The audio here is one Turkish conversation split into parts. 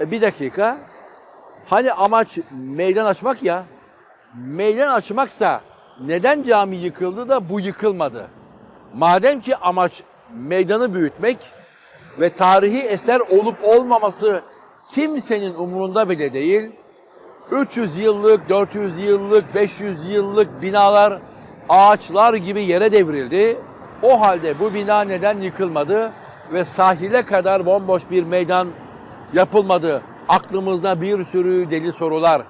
E, bir dakika. Hani amaç meydan açmak ya. Meydan açmaksa neden cami yıkıldı da bu yıkılmadı? Madem ki amaç meydanı büyütmek ve tarihi eser olup olmaması kimsenin umurunda bile değil. 300 yıllık, 400 yıllık, 500 yıllık binalar ağaçlar gibi yere devrildi. O halde bu bina neden yıkılmadı ve sahile kadar bomboş bir meydan yapılmadı? Aklımızda bir sürü deli sorular.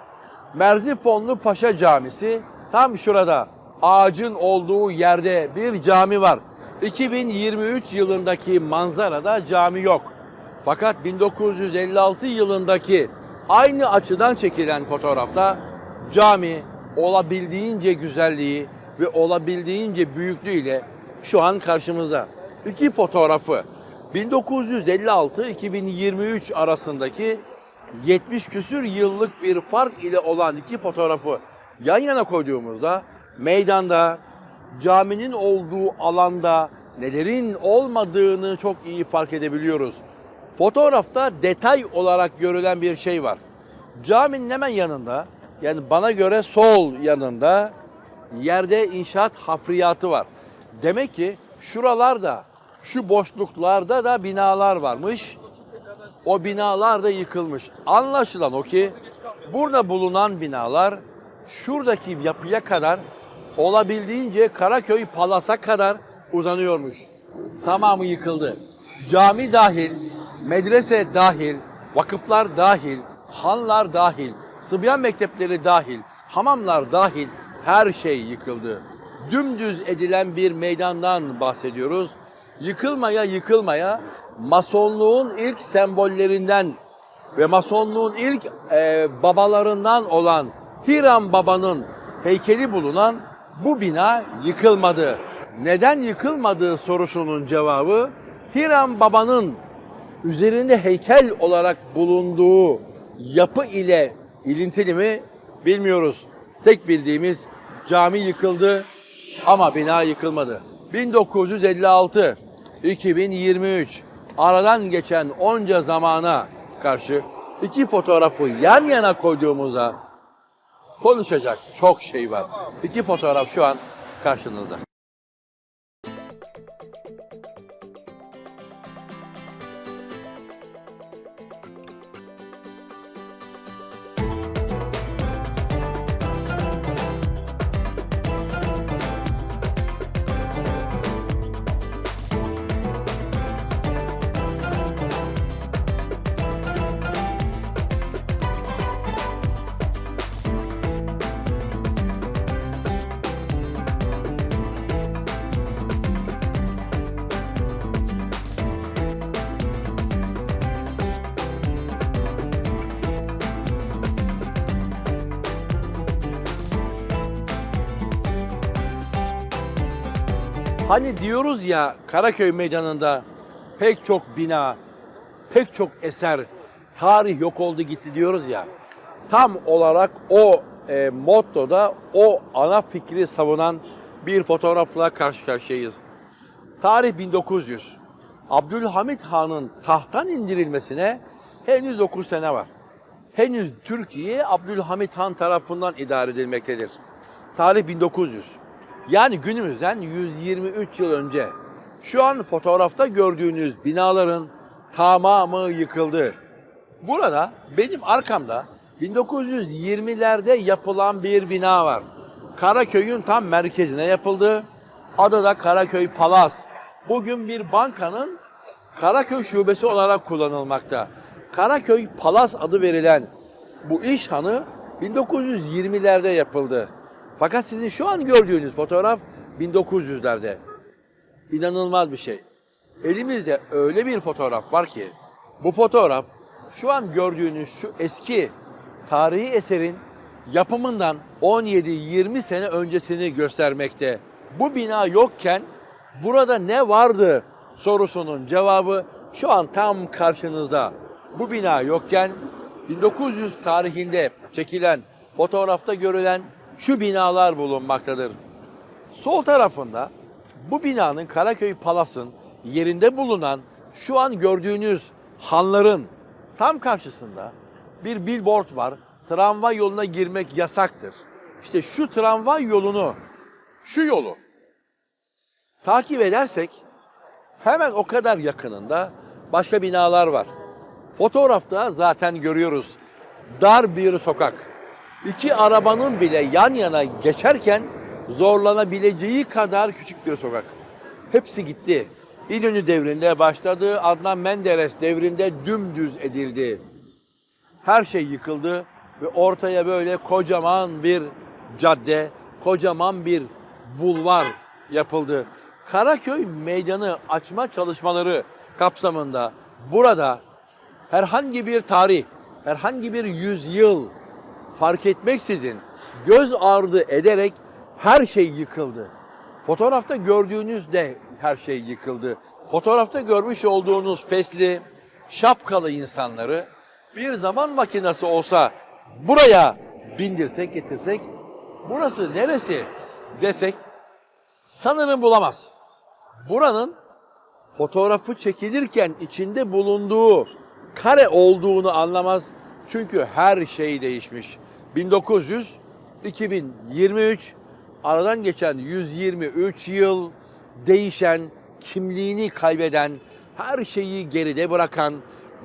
Merzifonlu Paşa Camisi tam şurada ağacın olduğu yerde bir cami var. 2023 yılındaki manzarada cami yok. Fakat 1956 yılındaki aynı açıdan çekilen fotoğrafta cami olabildiğince güzelliği ve olabildiğince büyüklüğüyle şu an karşımızda. İki fotoğrafı 1956-2023 arasındaki 70 küsür yıllık bir fark ile olan iki fotoğrafı yan yana koyduğumuzda meydanda, caminin olduğu alanda nelerin olmadığını çok iyi fark edebiliyoruz. Fotoğrafta detay olarak görülen bir şey var. Caminin hemen yanında, yani bana göre sol yanında yerde inşaat hafriyatı var. Demek ki şuralarda, şu boşluklarda da binalar varmış. O binalar da yıkılmış. Anlaşılan o ki burada bulunan binalar şuradaki yapıya kadar olabildiğince Karaköy Palas'a kadar uzanıyormuş. Tamamı yıkıldı. Cami dahil, medrese dahil, vakıflar dahil, hanlar dahil, Sıbyan mektepleri dahil, hamamlar dahil her şey yıkıldı. Dümdüz edilen bir meydandan bahsediyoruz. Yıkılmaya yıkılmaya masonluğun ilk sembollerinden ve masonluğun ilk e, babalarından olan Hiram Baba'nın heykeli bulunan bu bina yıkılmadı. Neden yıkılmadığı sorusunun cevabı Hiram Baba'nın üzerinde heykel olarak bulunduğu yapı ile ilintili mi bilmiyoruz. Tek bildiğimiz cami yıkıldı ama bina yıkılmadı. 1956, 2023 aradan geçen onca zamana karşı iki fotoğrafı yan yana koyduğumuzda konuşacak çok şey var. İki fotoğraf şu an karşınızda. Hani diyoruz ya Karaköy Meydanı'nda pek çok bina, pek çok eser, tarih yok oldu gitti diyoruz ya. Tam olarak o e, mottoda o ana fikri savunan bir fotoğrafla karşı karşıyayız. Tarih 1900. Abdülhamit Han'ın tahttan indirilmesine henüz 9 sene var. Henüz Türkiye Abdülhamit Han tarafından idare edilmektedir. Tarih 1900. Yani günümüzden 123 yıl önce. Şu an fotoğrafta gördüğünüz binaların tamamı yıkıldı. Burada benim arkamda 1920'lerde yapılan bir bina var. Karaköy'ün tam merkezine yapıldı. Adı da Karaköy Palas. Bugün bir bankanın Karaköy şubesi olarak kullanılmakta. Karaköy Palas adı verilen bu iş hanı 1920'lerde yapıldı. Fakat sizin şu an gördüğünüz fotoğraf 1900'lerde. İnanılmaz bir şey. Elimizde öyle bir fotoğraf var ki bu fotoğraf şu an gördüğünüz şu eski tarihi eserin yapımından 17-20 sene öncesini göstermekte. Bu bina yokken burada ne vardı sorusunun cevabı şu an tam karşınızda. Bu bina yokken 1900 tarihinde çekilen fotoğrafta görülen şu binalar bulunmaktadır. Sol tarafında bu binanın Karaköy Palas'ın yerinde bulunan şu an gördüğünüz hanların Tam karşısında bir billboard var. Tramvay yoluna girmek yasaktır. İşte şu tramvay yolunu, şu yolu takip edersek hemen o kadar yakınında başka binalar var. Fotoğrafta zaten görüyoruz. Dar bir sokak. İki arabanın bile yan yana geçerken zorlanabileceği kadar küçük bir sokak. Hepsi gitti. İnönü devrinde başladı, Adnan Menderes devrinde dümdüz edildi. Her şey yıkıldı ve ortaya böyle kocaman bir cadde, kocaman bir bulvar yapıldı. Karaköy meydanı açma çalışmaları kapsamında burada herhangi bir tarih, herhangi bir yüzyıl fark etmeksizin göz ardı ederek her şey yıkıldı. Fotoğrafta gördüğünüz de her şey yıkıldı. Fotoğrafta görmüş olduğunuz fesli, şapkalı insanları bir zaman makinesi olsa buraya bindirsek getirsek burası neresi desek sanırım bulamaz. Buranın fotoğrafı çekilirken içinde bulunduğu kare olduğunu anlamaz. Çünkü her şey değişmiş. 1900, 2023 aradan geçen 123 yıl değişen, kimliğini kaybeden, her şeyi geride bırakan,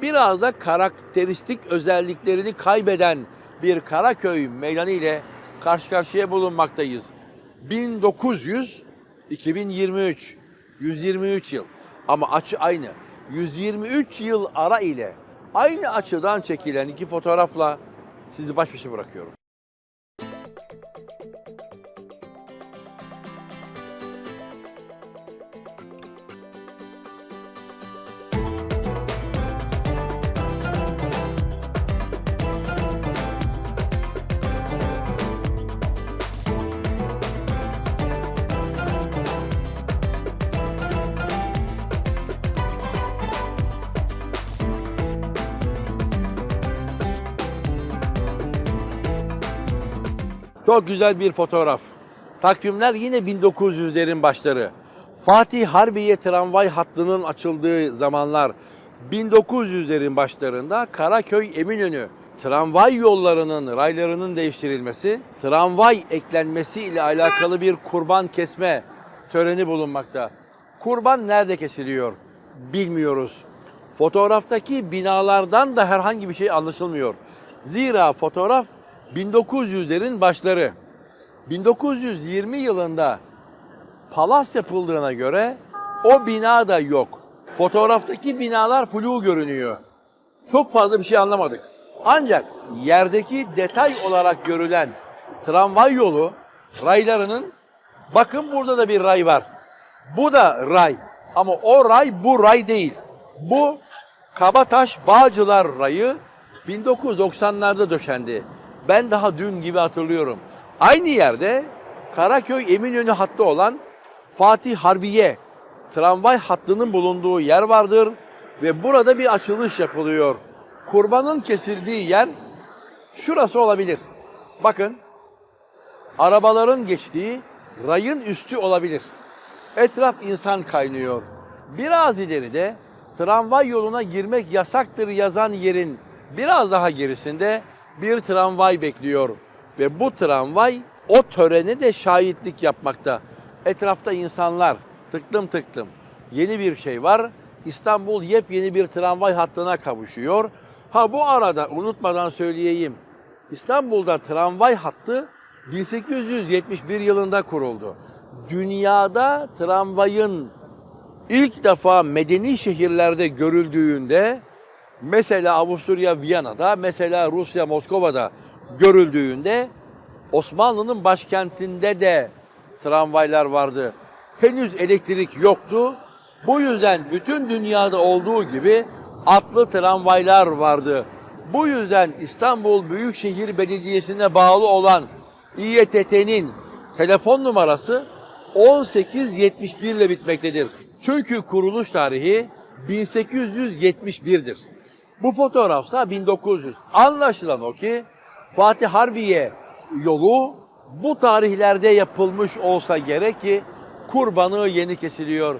biraz da karakteristik özelliklerini kaybeden bir Karaköy meydanı ile karşı karşıya bulunmaktayız. 1900 2023 123 yıl ama açı aynı. 123 yıl ara ile aynı açıdan çekilen iki fotoğrafla sizi baş başa bırakıyorum. Çok güzel bir fotoğraf. Takvimler yine 1900'lerin başları. Fatih Harbiye tramvay hattının açıldığı zamanlar 1900'lerin başlarında Karaköy Eminönü tramvay yollarının raylarının değiştirilmesi, tramvay eklenmesi ile alakalı bir kurban kesme töreni bulunmakta. Kurban nerede kesiliyor? Bilmiyoruz. Fotoğraftaki binalardan da herhangi bir şey anlaşılmıyor. Zira fotoğraf 1900'lerin başları. 1920 yılında palas yapıldığına göre o bina da yok. Fotoğraftaki binalar flu görünüyor. Çok fazla bir şey anlamadık. Ancak yerdeki detay olarak görülen tramvay yolu raylarının bakın burada da bir ray var. Bu da ray. Ama o ray bu ray değil. Bu Kabataş Bağcılar rayı 1990'larda döşendi. Ben daha dün gibi hatırlıyorum. Aynı yerde Karaköy Eminönü hattı olan Fatih Harbiye tramvay hattının bulunduğu yer vardır ve burada bir açılış yapılıyor. Kurbanın kesildiği yer şurası olabilir. Bakın arabaların geçtiği rayın üstü olabilir. Etraf insan kaynıyor. Biraz ileride tramvay yoluna girmek yasaktır yazan yerin biraz daha gerisinde bir tramvay bekliyor. Ve bu tramvay o törene de şahitlik yapmakta. Etrafta insanlar tıklım tıklım. Yeni bir şey var. İstanbul yepyeni bir tramvay hattına kavuşuyor. Ha bu arada unutmadan söyleyeyim. İstanbul'da tramvay hattı 1871 yılında kuruldu. Dünyada tramvayın ilk defa medeni şehirlerde görüldüğünde mesela Avusturya Viyana'da, mesela Rusya Moskova'da görüldüğünde Osmanlı'nın başkentinde de tramvaylar vardı. Henüz elektrik yoktu. Bu yüzden bütün dünyada olduğu gibi atlı tramvaylar vardı. Bu yüzden İstanbul Büyükşehir Belediyesi'ne bağlı olan İETT'nin telefon numarası 1871 ile bitmektedir. Çünkü kuruluş tarihi 1871'dir. Bu fotoğrafsa 1900. Anlaşılan o ki Fatih Harbiye yolu bu tarihlerde yapılmış olsa gerek ki kurbanı yeni kesiliyor.